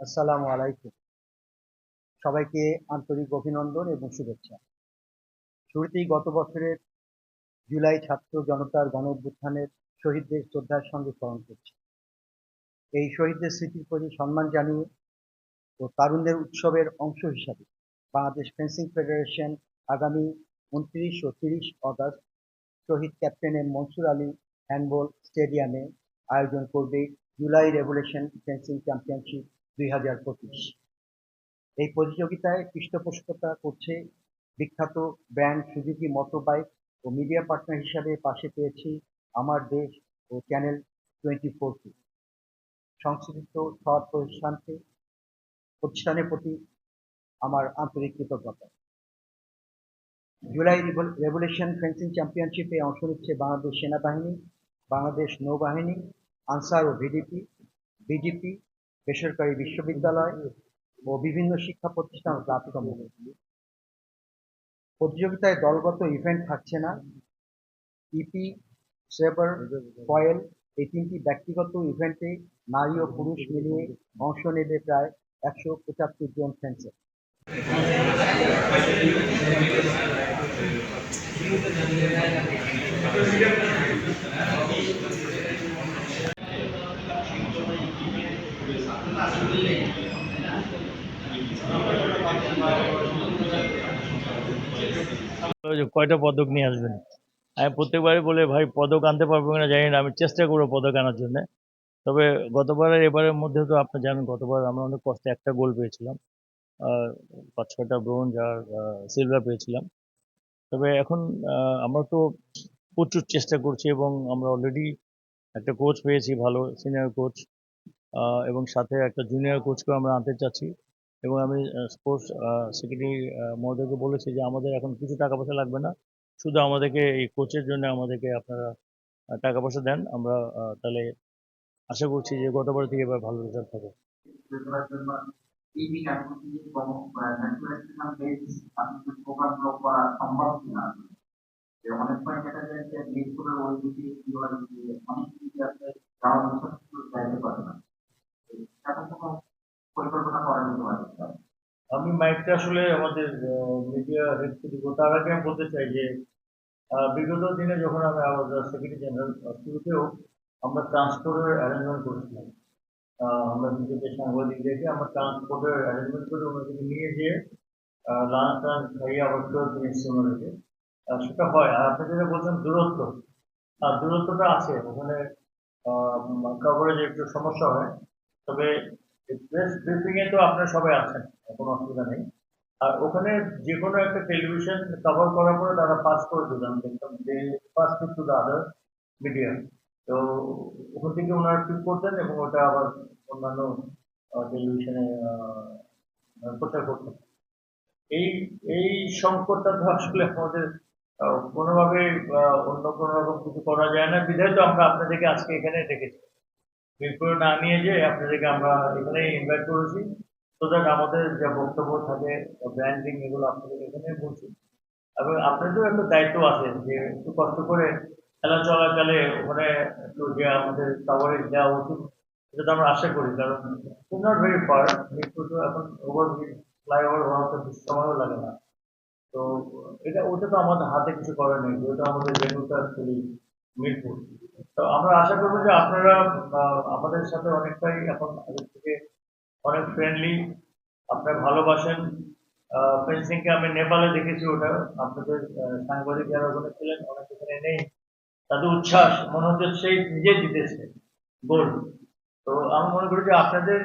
আসসালামু আলাইকুম। সবাইকে আন্তরিক অভিনন্দন এবং শুভেচ্ছা। শুরুতেই গত বছরের জুলাই ছাত্র জনতার গণ অভ্যুত্থানের শহীদদের শ্রদ্ধার সঙ্গে স্মরণ করছি। এই শহীদদের স্মৃতির প্রতি সম্মান জানিয়ে ও তারুণদের উৎসবের অংশ হিসাবে বাংলাদেশ ফেন্সিং ফেডারেশন আগামী উনত্রিশ ও তিরিশ অগস্ট শহীদ captain M Mansur Ali handball স্টেডিয়ামে আয়োজন করবে জুলাই রেভলিউশন ফেন্সিং চ্যাম্পিয়নশিপ দুই হাজার পঁচিশ। এই প্রতিযোগিতায় পৃষ্ঠপোষকতা করছে বিখ্যাত ব্র্যান্ড সুজুকি মোটরবাইক ও মিডিয়া পার্টনার হিসাবে পাশে পেয়েছি আমার দেশ ও চ্যানেল টোয়েন্টি ফোর কে সংশ্লিষ্ট সব প্রতিষ্ঠানকে প্রতিষ্ঠানের প্রতি আমার আন্তরিক কৃতজ্ঞতা। জুলাই রেভলিউশন ফেন্সিং চ্যাম্পিয়নশিপে অংশ নিচ্ছে বাংলাদেশ সেনাবাহিনী, বাংলাদেশ নৌবাহিনী, আনসার ও ভিডিপি, বিজিপি বেসরকারি বিশ্ববিদ্যালয় ও বিভিন্ন শিক্ষা প্রতিষ্ঠান ক্লাবসমূহ প্রতিযোগিতায় দলগত ইভেন্ট থাকছে না। ইপি, সেবার ফয়েল এই তিনটি ব্যক্তিগত ইভেন্টে নারী ও পুরুষ মিলিয়ে অংশ নেবে প্রায় একশো পঁচাত্তর জন ফেন্সার কয়টা পদক নিয়ে আসবেন? আমি প্রত্যেকবারই বলে, ভাই, পদক আনতে পারব কিনা জানি না। আমি চেষ্টা করব পদক আনার জন্য। তবে গতবারের এবারের মধ্যে তো আপনি জানেন, গতবার আমরা অনেক কষ্টে একটা গোল পেয়েছিলাম। আর পাঁচ ছয়টা ব্রোঞ্জ আর সিলভার পেয়েছিলাম। তবে এখন আমরা তো প্রচুর চেষ্টা করছি এবং আমরা অলরেডি একটা কোচ পেয়েছি, ভালো সিনিয়র কোচ এবং সাথে একটা জুনিয়র কোচকে আমরা আনতে চাচ্ছি। এবং আমি স্পোর্টস সেক্রেটারি মহোদয়কে বলেছি যে আমাদের এখন কিছু টাকা পয়সা লাগবে না। শুধু আমাদেরকে এই কোচের জন্য আমাদেরকে আপনারা টাকা পয়সা দেন। আমরা তাহলে আশা করছি যে গতবার থেকে এবার ভালো রেজাল্ট হবে। অনেক কিছু আছে যাওয়ার ইচ্ছা থাকলেও যাইতে পারে না তেমন কোনো পরিকল্পনা করা যেতে পারে কিনা? আমি মাইকটা আসলে আমাদের মিডিয়া দিব তার আগে আমি বলতে চাই যে বিগত দিনে যখন আমি আমাদের সেক্রেটারি জেনারেল শুরুতেও আমরা ট্রান্সপোর্টের অ্যারেঞ্জমেন্ট করেছিলাম। আমরা নিজেদের সাংবাদিকদেরকে আমরা ট্রান্সপোর্টের অ্যারেঞ্জমেন্ট করে ওনাদেরকে নিয়ে যেয়ে লাঞ্চ টাঞ্চ খাইয়ে আবার ফেরত ওনাদেরকে। সেটা হয়। আর আপনি যেটা বলছেন দূরত্ব আর দূরত্বটা আছে। ওখানে কভারেজ একটু সমস্যা হয়। তবে ব্রিফিং এ তো আপনারা সবাই আছেন, কোনো অসুবিধা নেই। আর ওখানে যে কোনো একটা টেলিভিশন কভার করার পরে তারা পাস করে দিলাম দেখতাম যে pass to the other media তো ওখান থেকে ওনারা করতেন এবং ওটা আবার অন্যান্য টেলিভিশনে প্রচার করতেন। এই এই সংকটটা তো আসলে আমাদের কোনোভাবে অন্য কোনো রকম কিছু করা যায় না। বিধায় তো আমরা আপনাদেরকে আজকে এখানে ডেকেছি মিরপুরে না নিয়ে যে আপনাদেরকে আমরা এখানে ইনভাইট করেছি। তো দ্যাট আমাদের যা বক্তব্য থাকে ব্র্যান্ডিং এগুলো আপনাদের এখানে বলছি। এবং আপনাদেরও একটা দায়িত্ব আছে যে একটু কষ্ট করে খেলা চলাকালে ওখানে একটু যে আমাদের কাভারেজ দেওয়া উচিত, সেটা আমরা আশা করি। কারণ it not very far Mirpur তো এখন ওভার ফ্লাইওভার হওয়াতে বেশি সময়ও লাগে না। তো এটা, ওটা তো আমাদের হাতে কিছু করার নেই ওটা আমাদের ভেন্যুটা অ্যাকচুয়ালি মিরপুর। তো আমরা আশা করব যে আপনারা আমাদের সাথে অনেকটাই এখন আগের থেকে অনেক ফ্রেন্ডলি আপনারা ভালোবাসেন। ফেন্সিংকে আমি নেপালে দেখেছি ওটা। আপনাদের সাংবাদিক যারা ওখানে ছিলেন, অনেক এখানে নেই। তাদের উচ্ছ্বাস, মনে হচ্ছে সেই নিজে জিতেছে গোল তো আমি মনে করি যে আপনাদের